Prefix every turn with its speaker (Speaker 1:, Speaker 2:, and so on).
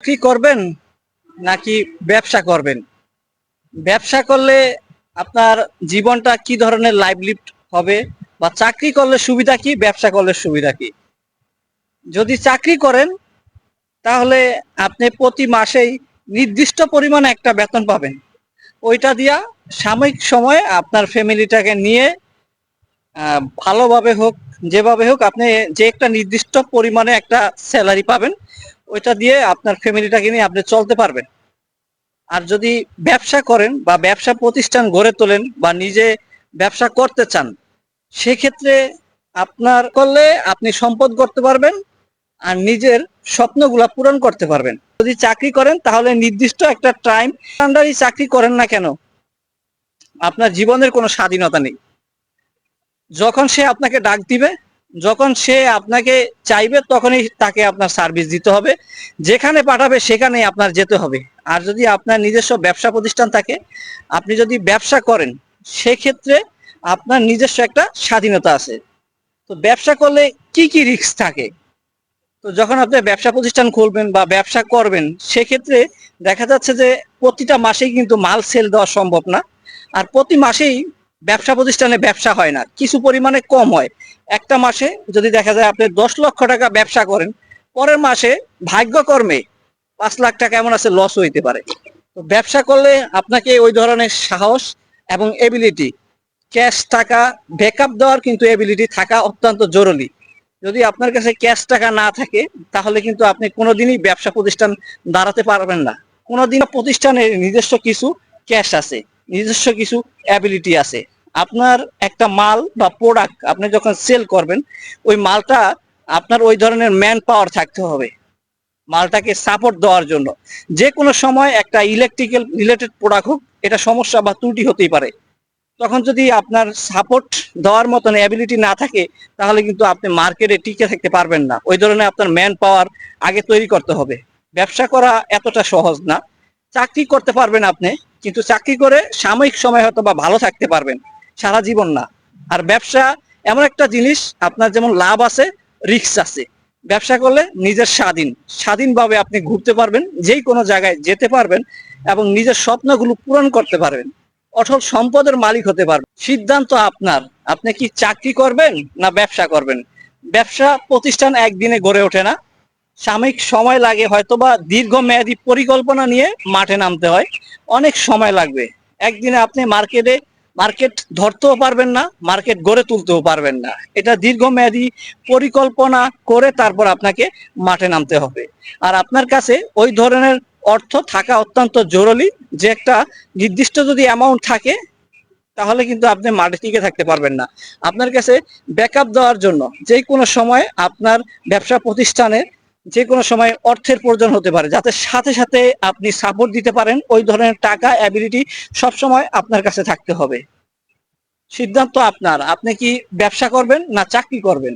Speaker 1: চাকরি করবেন নাকি ব্যবসা করবেন? ব্যবসা করলে আপনার জীবনটা কি ধরনের লাইভলিফট হবে বা চাকরি করলে সুবিধা কি, ব্যবসা করলে সুবিধা কি? যদি চাকরি করেন, তাহলে আপনি প্রতি মাসেই নির্দিষ্ট পরিমাণে একটা বেতন পাবেন। ওইটা দিয়া সাময়িক সময়ে আপনার ফ্যামিলিটাকে নিয়ে ভালোভাবে হোক, যেভাবে হোক, আপনি যে একটা নির্দিষ্ট পরিমাণে একটা স্যালারি পাবেন ওইটা দিয়ে আপনার ফ্যামিলিটাকে নিয়ে আপনি চলতে পারবেন। আর যদি ব্যবসা করেন বা ব্যবসা প্রতিষ্ঠান গড়ে তোলেন বা নিজে ব্যবসা করতে চান, সেক্ষেত্রে আপনার করলে আপনি সম্পদ করতে পারবেন আর নিজের স্বপ্নগুলা পূরণ করতে পারবেন। যদি চাকরি করেন, তাহলে নির্দিষ্ট একটা টাইম আন্ডারই চাকরি করেন না কেন, আপনার জীবনের কোনো স্বাধীনতা নেই। যখন সে আপনাকে ডাক দিবে যখন সে আপনাকে চাইবে, তখনই তাকে আপনার সার্ভিস দিতে হবে। যেখানে পাঠাবে, সেখানেই আপনার যেতে হবে। আর যদি আপনার নিজস্ব ব্যবসা প্রতিষ্ঠান থাকে, আপনি যদি ব্যবসা করেন, সেক্ষেত্রে আপনার নিজস্ব একটা স্বাধীনতা আছে। তো ব্যবসা করলে কি কি রিস্ক থাকে? তো যখন আপনি ব্যবসা প্রতিষ্ঠান খুলবেন বা ব্যবসা করবেন, সেক্ষেত্রে দেখা যাচ্ছে যে প্রতিটা মাসেই কিন্তু মাল সেল দেওয়া সম্ভব না। আর প্রতি মাসেই ব্যবসা প্রতিষ্ঠানে ব্যবসা হয় না, কিছু পরিমাণে কম হয়। একটা মাসে যদি দেখা যায় আপনি দশ লক্ষ টাকা ব্যবসা করেন, পরের মাসে ভাগ্যকর্মে পাঁচ লাখ টাকা এমন আছে লস হইতে পারে। তো ব্যবসা করলে আপনাকে ওই ধরনের সাহস এবং এবিলিটি ক্যাশ টাকা ব্যাকআপ দেওয়ার কিন্তু এবিলিটি থাকা অত্যন্ত জরুরি। যদি আপনার কাছে ক্যাশ টাকা না থাকে, তাহলে কিন্তু আপনি কোনোদিনই ব্যবসা প্রতিষ্ঠান দাঁড়াতে পারবেন না। কোনোদিন প্রতিষ্ঠানের নিজস্ব কিছু ক্যাশ আছে। নিজস্ব কিছু অ্যাবিলিটি আছে। আপনার একটা মাল বা প্রোডাক্ট আপনি যখন সেল করবেন, ওই মালটা আপনার ওই ধরনের ম্যান পাওয়ার থাকতে হবে। মালটাকে সাপোর্ট দেওয়ার জন্য। যে কোনো সময় একটা ইলেকট্রিক্যাল রিলেটেড প্রোডাক্ট হোক, এটা সমস্যা বা ত্রুটি হতেই পারে। তখন যদি আপনার সাপোর্ট দেওয়ার মতন অ্যাবিলিটি না থাকে, তাহলে কিন্তু আপনি মার্কেটে টিকে থাকতে পারবেন না। ওই ধরনের আপনার ম্যান পাওয়ার আগে তৈরি করতে হবে। ব্যবসা করা এতটা সহজ না। চাকরি করতে পারবেন আপনি, কিন্তু চাকরি করে সাময়িক সময় হয়তো বা ভালো থাকতে পারবেন, সারা জীবন না। আর ব্যবসা এমন একটা জিনিস, আপনার যেমন লাভ আছে রিস্ক আছে। ব্যবসা করলে নিজের স্বাধীন, স্বাধীনভাবে আপনি ঘুরতে পারবেন, যেই কোনো জায়গায় যেতে পারবেন এবং নিজের স্বপ্নগুলো পূরণ করতে পারবেন, অটল সম্পদের মালিক হতে পারবেন। সিদ্ধান্ত আপনার, আপনি কি চাকরি করবেন না ব্যবসা করবেন? ব্যবসা প্রতিষ্ঠান একদিনে গড়ে ওঠে না সাময়িক সময় লাগে হয়তো হয়তোবা দীর্ঘমেয়াদী পরিকল্পনা নিয়ে মাঠে নামতে হয়। অনেক সময় লাগবে। একদিনে আপনি মার্কেটে, মার্কেট ধরতেও পারবেন না, মার্কেট গড়ে তুলতেও পারবেন না। এটা দীর্ঘমেয়াদী পরিকল্পনা করে তারপর আপনাকে মাঠে নামতে হবে। আর আপনার কাছে ওই ধরনের অর্থ থাকা অত্যন্ত জরুরি যে একটা নির্দিষ্ট যদি অ্যামাউন্ট থাকে, তাহলে কিন্তু আপনি মাঠে টিকে থাকতে পারবেন না। আপনার কাছে ব্যাকআপ দেওয়ার জন্য যে কোনো সময় আপনার ব্যবসা প্রতিষ্ঠানের যে কোনো সময় অর্থের প্রয়োজন হতে পারে, যাতে সাথে সাথে আপনি সাপোর্ট দিতে পারেন, ওই ধরনের টাকা অ্যাবিলিটি সবসময় আপনার কাছে থাকতে হবে। সিদ্ধান্ত আপনার। আপনি কি ব্যবসা করবেন না চাকরি করবেন?